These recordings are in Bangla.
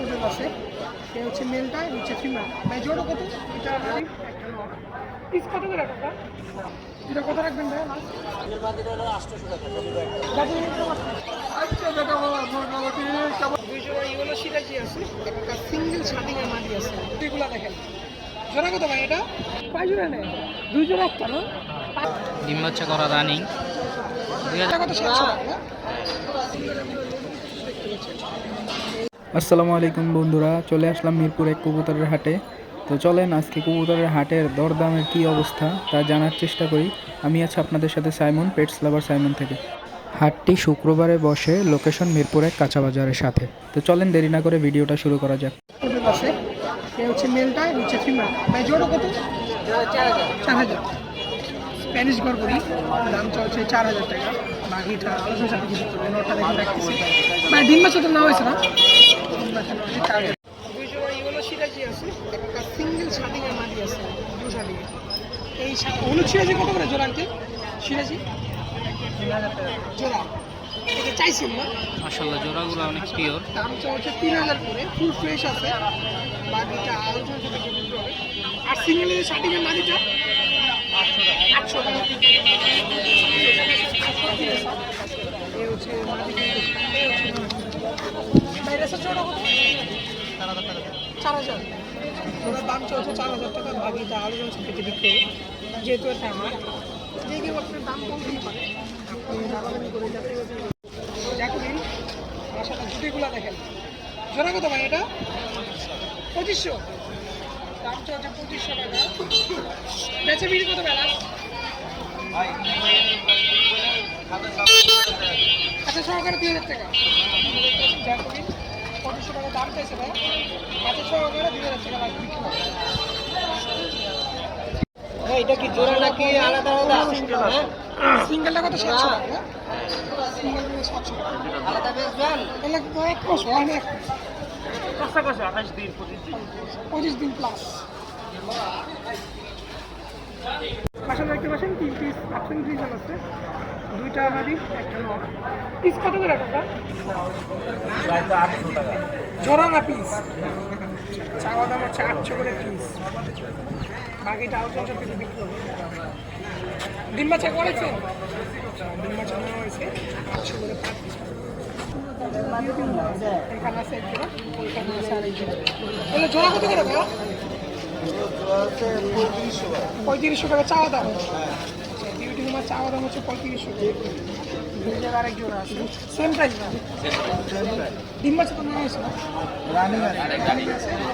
পর্যন্ত আছে এ হচ্ছে মেলটা হচ্ছে ফিমেল। ভাই জোড়া কত? এটা একটা পিস কত করে টাকা এটা কত রাখবেন ভাই? সিঙ্গেল শার্টিংয়ের মাটি আছে। এগুলো দেখেন। জোড়া কত ভাই এটা? কয় জোড়া নেই দুই জোড়া একটা না? ডিম করা রানিং। দুই এটা কত? সাতশো। টাকা না? আসসালামু আলাইকুম বন্ধুরা, চলে আসলাম মিরপুর এক কবুতরের হাটে। তো চলেন, আজকে কবুতরের হাটের দরদামের কি অবস্থা তা জানার চেষ্টা করি। আমি আছি আপনাদের সাথে সাইমন পেটস লাভার সাইমন থেকে। হাটটি শুক্রবারে বসে লোকেশন মিরপুর কাঁচা বাজারের সাথে। তো চলেন, দেরি না করে ভিডিওটা শুরু করা যাক। স্প্যানিশ গড়গড়ি দাম চলছে চার হাজার টাকা। বাকিটা আলোচনা নটা দেখে ডিম মাছ তো না হয়েছে না? ডিম মাছ না হয়েছে দুই জোড়া ইগুলো সিরাজি আছে একটা সিঙ্গেল শার্টিংয়ের মাটি আছে ব্লু শার্টিং এই শা- হলুদ সিরাজি কত করে জোড়া আনতে? সিরাজি জোড়া। এটা চাইছেন না? মাসাল্লাহ জোড়াগুলো অনেক পিওর দাম চলছে তিন হাজার করে ফুল ফ্রেশ আছে। বাকিটা আলোচনা সাথে বুঝতে হবে। আর সিঙ্গেলের শার্টিংয়ের মাটিটা আটশো টাকা। হচ্ছে এসে ছোটো কত? চার হাজার। ওটার দাম চলছে চার হাজার টাকা বাকিটা আলোচনা সাথে বিক্রি হবে যেহেতু এটা আমার, যে কেউ দাম কম দিতে পারে। আপনি দামাদামি করে যাতে জুটিগুলো দেখেন জোড়া কত ভাই এটা? পঁচিশশো। দাম চলছে পঁচিশশো টাকা। বেচে বিক্রি কত বেলা? আচ্ছা সহকারে দুই হাজার টাকা। দেখুন টাকা দাম চাইছে ভাই। সহকারে দুই হাজার টাকা লাগবে বিক্রি হবে। এটা কি জোড়া নাকি আলাদা আলাদা? সিঙ্গেলটা কত? সাতশো টাকা সাতশো আলাদা বেচবেন তাহলে তো এক মাস হয় না এক আঠাশ দিন পঁচিশ দিন। পঁচিশ দিন প্লাস বাসা দেখতে পাচ্ছেন, তিন পিস আপশন ফ্রিজন আছে। দুইটা হাড়ি একটা নর পিস কত করে টাকা? জোড়া না পিস চাওয়া দাম হচ্ছে আটশো করে পিস বাকিটা আউটসাইড কিছু বিক্রি ডিম বাচ্চা করেছেন ডিম বাচ্চা হয়েছে। করে এখানে আছে এক জোড়া ওইখানে কত করে পঁয়ত্রিশশো টাকা চাওয়া দাম বিউটি রুমার চাওয়া দাম হচ্ছে পঁয়ত্রিশশো টাকা। আরেক জোড়া আছে। সেম প্রাইস না? ডিম মাছ তো নেওয়া হয়েছে না?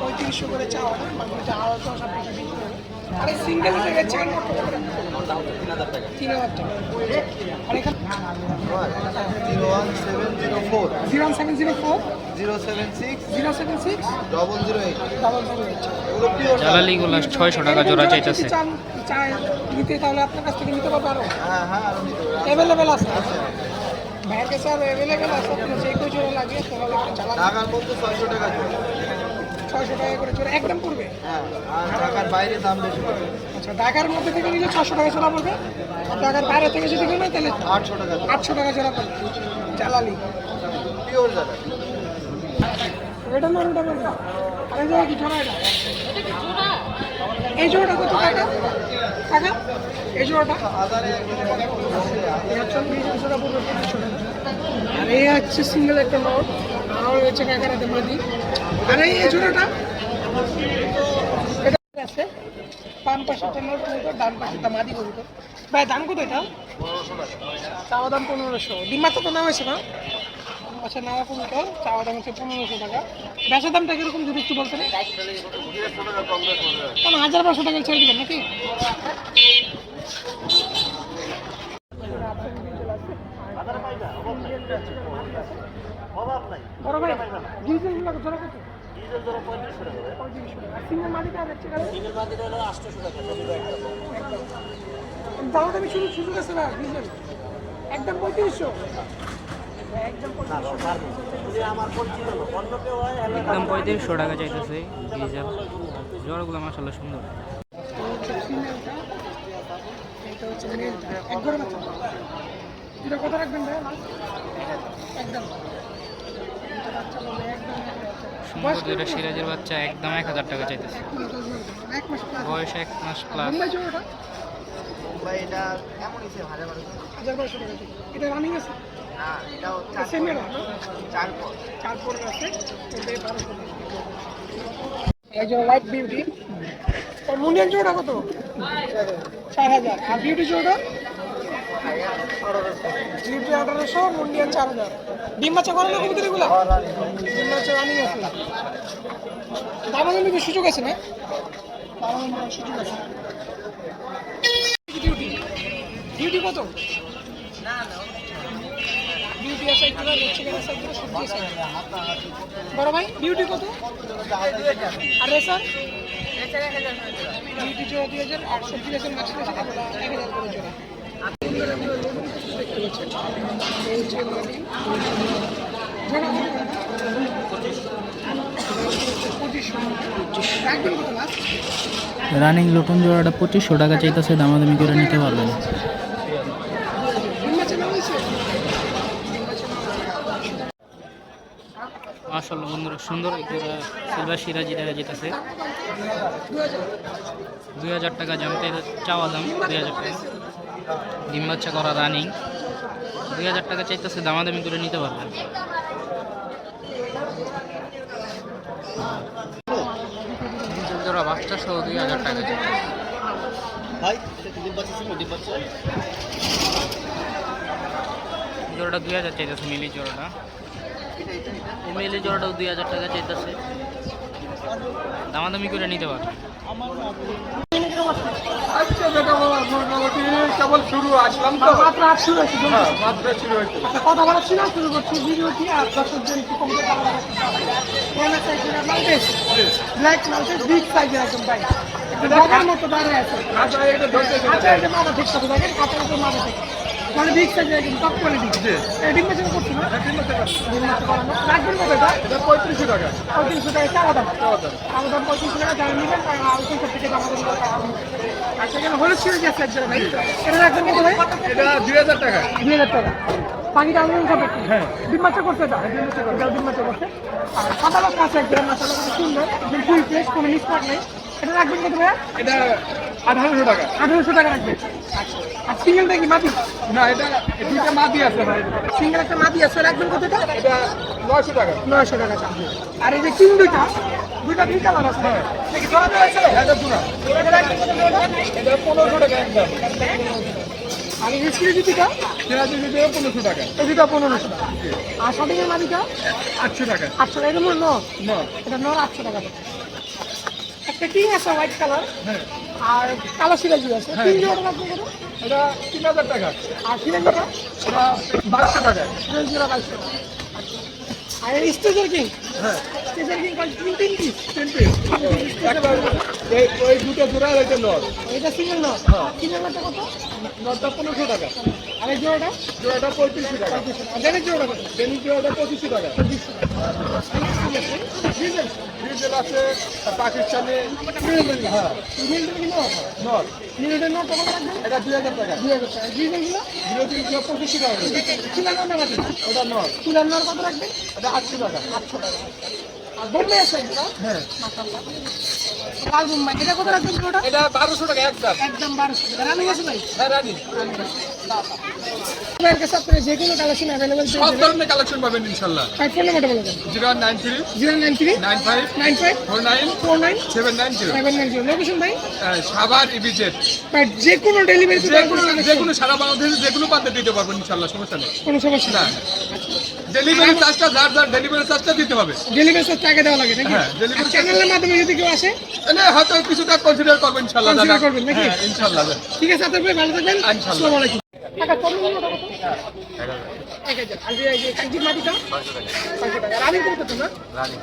পঁয়ত্রিশশো করে চাওয়া দাম বাকিটা আড়াইশো হবে আর এই সিঙ্গেল থেকে চেন তিন হাজার টাকা। আর এখানে zero one seven zero four. Zero seven zero four zero seven six. Zero seven six double zero eight double zero eight এগুলো পিওর ছয়শো টাকা জোড়া চাইতেছে। চান নিতে তাহলে আপনার কাছ থেকে নিতে পারব আরও। হ্যাঁ হ্যাঁ আরও নিতে পারো। অ্যাভেলেবেল আছে। ভাইয়ের কাছে অ্যাভেলেবেল আছে আপনার যে কেউ জোড়া লাগে তাহলে একটু চালান ঢাকার মধ্যে ছয়শো টাকা জোড়া। ছয়শো টাকা করে জোড়া একদম পড়বে? হ্যাঁ আর ঢাকার বাইরে দাম বেশি আচ্ছা ঢাকার মধ্যে থেকে নিলে ছশো টাকা জোড়া পড়বে? আর ঢাকার বাইরে থেকে যদি নেবেন তাহলে আটশো টাকা আটশো টাকা জোড়া পড়বে। জ্বালালি পিওর যারা এটা না ওটা বলব। আরে জোড়া কি জোড়া এটা? এই জোড়াটা কত টাকা? টাকা? এই জোড়াটা আর এই হচ্ছে সিঙ্গেল একটা নোট আর হচ্ছে কাকারাতে মাদি। আর এই জোড়াটা এটা আছে। বাম পাশেরটা নোট কবুতর ডান পাশেরটা মাদি কবুতর। ভাই, দাম কত এটা চাওয়া দাম পনেরোশো। ডিম্বা তো নাম হয়েছে না? আচ্ছা নাওয়া কবুতর। চাওয়া দাম হচ্ছে পনেরোশো টাকা। বেচার দামটা কীরকম যদি একটু বলতেন? কোনো হাজার বারোশো টাকা ছেড়ে দিবেন নাকি? বড় ভাই ডিজেলগুলো জোড়া কত? পঁয়ত্রিশশো টাকা আর সিঙ্গেল মাটিটা আর হচ্ছে দাম দামি শুরু সুযোগ আছে না ডিজেল? একদম পঁয়ত্রিশশো? একদম একদম পঁয়ত্রিশশো টাকা চাইতেছে ডিজেল। জোড়াগুলো মাসাল্লাহ সুন্দর। এটা কথা রাখবেন ভাই? একদম দুটো বাচ্চা বলবে একদম সুন্দর সিরাজের বাচ্চা একদম এক হাজার টাকা চাইতেছে। এক মাস প্লাস বয়স এক মাস প্লাস ভাই এটা এমনই সে হাজার বারোশো হাজার বারোশো টাকা এটা রানিং আছে? না এটাও চার সেমের চার পর। চার পরে আছে। এটা বারোশো টাকা একজন লাইট বিউটি মুন্ডিয়ান জোড়া কত? চার হাজার। আর বিউটি জোড়া বিউটি আঠারোশো মুন্ডিয়ান চার হাজার। ডিম বাচ্চা করে না কবিতা এগুলো? ডিম বাচ্চা রানিং আছে। দামাদামি কিন্তু সুযোগ আছে না? সুযোগ আছে বিউটি বিউটি কত বিউটি আছে এগুলো চিকেন আছে এগুলো সবজি আছে। বড় ভাই বিউটি কত? আর রেসার? বিউটি দুই হাজার আর সবজি রেসার এক হাজার করে জোড়া। রানিং লোটন জোড়াটা পঁচিশশো টাকা চাইতেছে দামাদামি করে নিতে পারবেন মাশাল্লাহ বন্ধুরা, সুন্দর সিলভার সিরাজি দেখা যেতেছে দুই হাজার টাকা জানতে চাওয়া দাম দুই হাজার টাকা। ডিম বাচ্চা করা রানিং দুই হাজার টাকা চাইতেছে দামাদামি করে নিতে পারবেন জোড়া বাচ্চা সহ দুই হাজার টাকা জোড়াটা দুই হাজার চাইতেছে মিলি জোড়াটা। মিলি জোড়াটাও দুই হাজার টাকা চাইতেছে। দামাদামি করে নিতে পারবেন বেটা বাবা মোটামুটি কেবল শুরু আসলাম তো। মাত্র আট শুরু হয়েছে হ্যাঁ মাত্র শুরু হয়েছে। আচ্ছা কথা বলা ছিল শুরু করছি ভিডিওটি আর দর্শকদের একটু কমতে ব্ল্যাক মাল্টেস বিগ সাইজের একদম ভাই। মতো দাঁড়িয়ে আছে। আচ্ছা এটা ধরতে আচ্ছা এটা মাথা ঠিক করে দেখেন কাপড় উপর মাথা ঠিক মানে বিগ সাইজের একদম টপ কোয়ালিটি এই ডিম মেশিন করছি না। ডিম মেশিন করানো রাখবেন কত এটা এটা পঁয়ত্রিশশো টাকা। পঁয়ত্রিশশো টাকা চাওয়া দাম। চাওয়া দাম। পঁয়ত্রিশশো টাকা যারা নেবেন তারা ওইখান থেকে দাম আচ্ছা এখানে হলুদ ছিল যে একজন ভাই? এটা রাখবেন কত ভাই? এটা দুই হাজার টাকা। দুই হাজার টাকা। পাখিটা আনলেন সব একটু হ্যাঁ। ডিম বাচ্চা করছে এটা? এটাও ডিম বাচ্চা করছে। আর সাদা লোক আছে একদম মাসালা খুব সুন্দর। একদম ফুল ফ্রেশ কোনো মিসমার্ক নেই এটা রাখবেন কত ভাইয়া এটা আঠারোশো টাকা। আঠারোশো টাকা আচ্ছা আর সিঙ্গেলটা কি মাটি না এটা দুইটা মাদি আছে ভাই। সিঙ্গেল একটা মাটি আছে রাখবেন কত টাকা এটা নয়শো টাকা। নয়শো টাকা আর এই যে কিং দুইটা দুইটা দুই কালার আছে। হ্যাঁ। এটা কি জোড়া দেওয়া আছে? এটা এটা? এটা পনেরোশো টাকা একদম। আর এই সিরিজি দুইটা সিরাজি পনেরোশো টাকা। এই দুইটা পনেরোশো টাকা। আর শপিংয়ের মাটিটা আটশো টাকা। আটশো টাকা। এটা মূল্য ন। এটা নর আটশো টাকা। একটা কিং আছে হোয়াইট কালার আর কালো সিরাজি আছে। হ্যাঁ। তিন জোড়া কত এটা তিন হাজার টাকা। আর সিরাজিটা এটা বারোশো টাকা। সিরাজি জোড়া বাইশশো আর স্টেজের কিং? হ্যাঁ। স্টেজের কিং কয় তিন তিন পিস তিনটে একটা এই ওই দুটো জোড়া এটা নর। এটা সিঙ্গেল হ্যাঁ। সিঙ্গেল নরটা কত নরটা পনেরোশো টাকা আর এই জোড়াটা জোড়াটা পঁয়ত্রিশশো টাকা ডেনের জোড়াটা কত বেনি জোড়াটা পঁচিশশো টাকা ডিজেল ডিজেল আছে পাকিস্তানি হ্যাঁ নর ডিজেলের নর কত রাখবেন এটা দুই হাজার টাকা দুই হাজার টাকা ডিজেলগুলো বিরোধীগুলো পঁচিশশো টাকা চুলার নাকি ওটা নর চুলার নর কত রাখবেন এটা আটশো টাকা। আটশো টাকা। বোম্বে আছে একটা হ্যাঁ। লাল বোম্বাই এটা কত রাখবেন ওটা এটা বারোশো টাকা একদম। একদম বারোশো টাকা। রানিং আছে ভাই? হ্যাঁ রানি। আপনার কাছে আপনার যে কোনো কালেকশন অ্যাভেলেবেল সব ধরনের কালেকশন পাবেন ইনশাল্লাহ ফাইভ ফোন নাম্বারটা বলে দেন। Zero nine three. Zero nine three. Nine five. Nine five. Four nine. Four nine. Seven nine zero. Seven nine zero. Location ভাই? সাবার ইবিজেট ভাই যে কোনো ডেলিভারি যে কোনো যে কোনো সারা বাংলাদেশে যে কোনো দিতে পারবেন ইনশাল্লাহ সমস্যা নেই। কোনো সমস্যা না। নেই ডেলিভারি চার্জটা যার যার ডেলিভারি চার্জটা দিতে হবে। ডেলিভারি চার্জ টাকা দেওয়া লাগে নাকি? হ্যাঁ, charge- চ্যানেলের মাধ্যমে যদি কেউ আসে? এনে হয়তো কিছুটা কনসিডার করবেন দাদা। করবেন নাকি? হ্যাঁ ইনশাল্লাহ ঠিক আছে আপনার ভাই ভালো থাকবেন। আসসালামু আলাইকুম। টাকা কত এক হাজার আর টাকা। রানিং না? রানিং।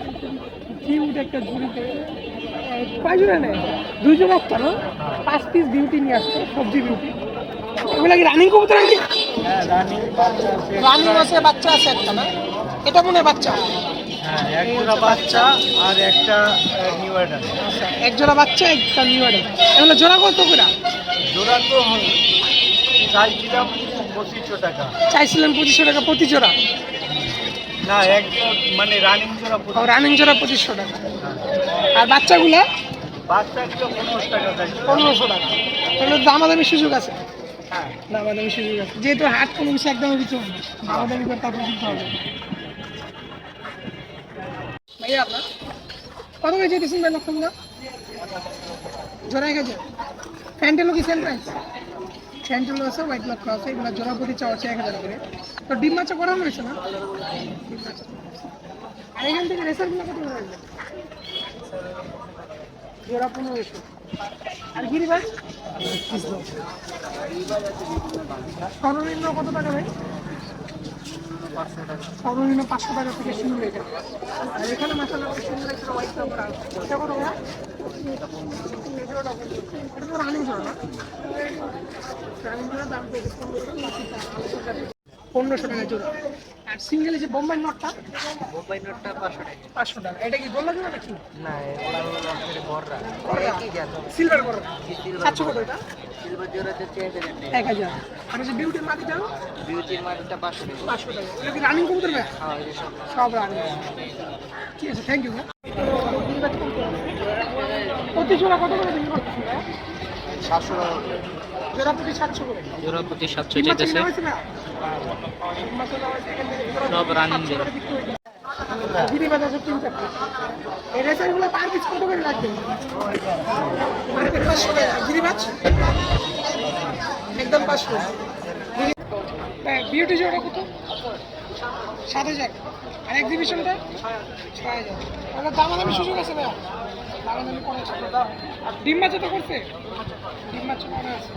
করতে এখানে একটা ঝুড়িতে জোড়া একটা না? পাঁচ পিস বিউটি নিয়ে আসছে সবজি বিউটি এগুলো কি রানিং কবুতর নাকি? রানিং আছে। বাচ্চা আছে একটা না? এটা মনে হয় বাচ্চা। হ্যাঁ এক জোড়া বাচ্চা আর একটা নিউ আচ্ছা এক জোড়া বাচ্চা একটা নিউ এগুলো জোড়া কত করে? জোড়া তো চাইছিলাম পঁচিশশো টাকা। চাইছিলেন পঁচিশশো টাকা প্রতি জোড়া? না এক মানে রানিং জোড়া রানিং জোড়া পঁচিশশো টাকা। আর বাচ্চাগুলো? বাচ্চাগুলো পনেরোশো টাকা পনেরোশো টাকা। তাহলে দামাদামি সুযোগ আছে। হ্যাঁ। দামাদামি সুযোগ আছে যেহেতু হাট কোনো কিছু একদমই দিতে হবে না। দামাদামি করে তারপর দিতে হবে। কত করে যেতেছেন ভাই লক্ষণগুলো জোড়া হাজার। ফ্যান্টেলও কি সেম প্রাইস ফ্যান্টেলও আছে হোয়াইট লক্ষ আছে, এগুলো জোড়া প্রতি চাওয়া হচ্ছে এক হাজার করে। তো ডিম বাচ্চা করানো হয়েছে না? করা আর এখান থেকে রেসারগুলো কত করে জোড়া পনেরোশো। আর গিরিবাজ সর্বনিম্ন কত টাকা ভাই? সর্বনিম্ন পাঁচশো টাকা থেকে শুরু হয়ে যাবে আর এখানে আছে এটা রানিং জোড়া দাম পনেরোশো টাকা জোড়া। আর সিঙ্গেল যে বোম্বাই নটটা বোম্বাই নোটটা পাঁচশো টাকা। পাঁচশো টাকা। এটা কি গোল্লা জোড়া নাকি? না এগুলো হলো বড়রা একই জাত? সিলভার করো সাতশো কত এটা? সিলভার জোড়াতে চেয়ে দেবেন এক হাজার। আর হচ্ছে বিউটির মাটিটা? বিউটির মাটিটা পাঁচশো টাকা। পাঁচশো টাকা। এটা কি রানিং ভাই? হ্যাঁ এই সব। সব রানিং ঠিক আছে থ্যাংক ইউ প্রতি জোড়া কত করে বিক্রি করতেছেন ভাই? সাতশো টাকা। জোড়া প্রতি সাতশো করে। জোড়া প্রতি সাতশো ডিম সব রানিং হয়ে তিন চারটে। এই রেসারগুলো পার পিস কত করে লাগবে? পাঁচশো টাকা গিরিবাজ একদম পাঁচশো। বিউটি জোড়া কত? সাত হাজার। আর এক্সিবিশনটা ছয় হাজার। তাহলে দামাদামি সুযোগ আছে না দামাদামি করা আছে আর ডিম তো করছে? ডিম করা আছে।